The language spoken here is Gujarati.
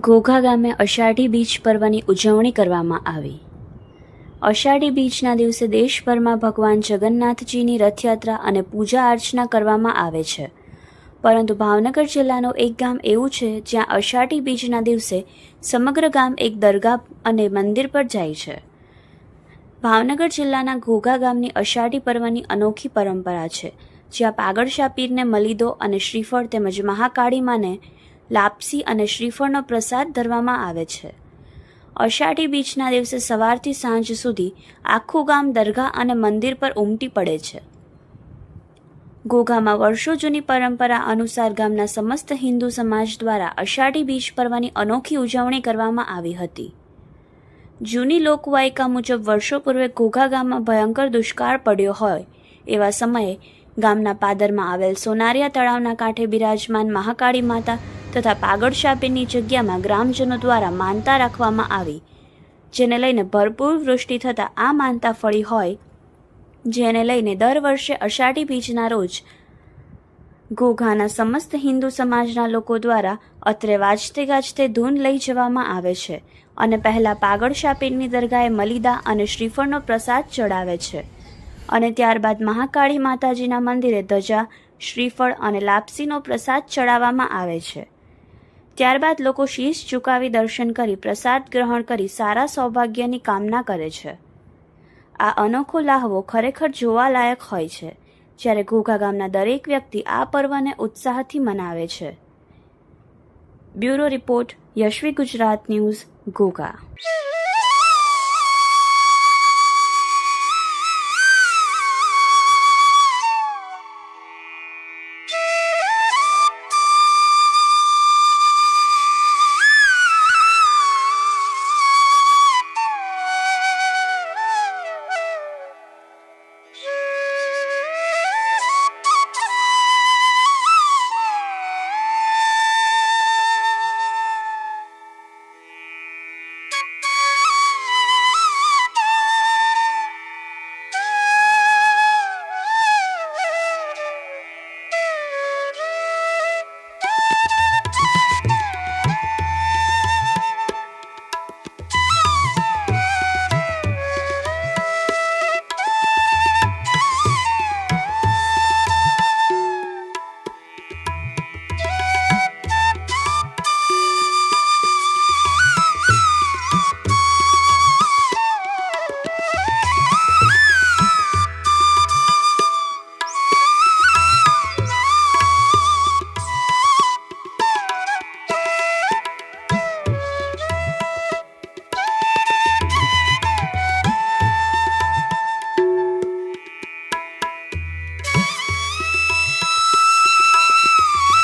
ઘોઘા ગામે અષાઢી બીજ પર્વની ઉજવણી કરવામાં આવી. અષાઢી બીજના દિવસે દેશભરમાં ભગવાન જગન્નાથજીની રથયાત્રા અને પૂજા અર્ચના કરવામાં આવે છે. પરંતુ ભાવનગર જિલ્લાનું એક ગામ એવું છે, જ્યાં અષાઢી બીજના દિવસે સમગ્ર ગામ એક દરગાહ અને મંદિર પર જાય છે. ભાવનગર જિલ્લાના ઘોઘા ગામની અષાઢી પર્વની અનોખી પરંપરા છે, જ્યાં પાગળશા પીરને મલીદો અને શ્રીફળ તેમજ મહાકાળી માને લાપસી અને શ્રીફળનો પ્રસાદ ધરવામાં આવે છે. અષાઢી બીજના દિવસે સવારથી સાંજ સુધી આખું ગામ દરગાહ અને મંદિર પર ઉમટી પડે છે. ઘોઘામાં વર્ષો જૂની પરંપરા અનુસાર ગામના સમસ્ત હિન્દુ સમાજ દ્વારા અષાઢી બીજ પર્વની અનોખી ઉજવણી કરવામાં આવી હતી. જૂની લોકવાયકા મુજબ વર્ષો પૂર્વે ઘોઘા ગામમાં ભયંકર દુષ્કાળ પડ્યો હોય. એવા સમયે ગામના પાદરમાં આવેલ સોનારિયા તળાવના કાંઠે બિરાજમાન મહાકાળી માતા તથા પાગળ શાપીની જગ્યામાં ગ્રામજનો દ્વારા માનતા રાખવામાં આવી. જેને લઈને ભરપૂર વૃષ્ટિ થતાં આ માનતા ફળી હોય. જેને લઈને દર વર્ષે અષાઢી બીજના રોજ ઘોઘાના સમસ્ત હિન્દુ સમાજના લોકો દ્વારા અત્રે વાજતે ગાજતે ધૂન લઈ જવામાં આવે છે અને પહેલાં પાગળ શાપીરની દરગાહે મલિદા અને શ્રીફળનો પ્રસાદ ચડાવે છે. અને ત્યારબાદ મહાકાળી માતાજીના મંદિરે ધજા, શ્રીફળ અને લાપસીનો પ્રસાદ ચડાવવામાં આવે છે. ત્યારબાદ લોકો શીશ ચૂકાવી દર્શન કરી પ્રસાદ ગ્રહણ કરી સારા સૌભાગ્યની કામના કરે છે. આ અનોખો લાહવો ખરેખર જોવાલાયક હોય છે. જ્યારે ઘોઘા ગામના દરેક વ્યક્તિ આ પર્વને ઉત્સાહથી મનાવે છે. Bureau report Yashvi Gujarat news, Ghogha.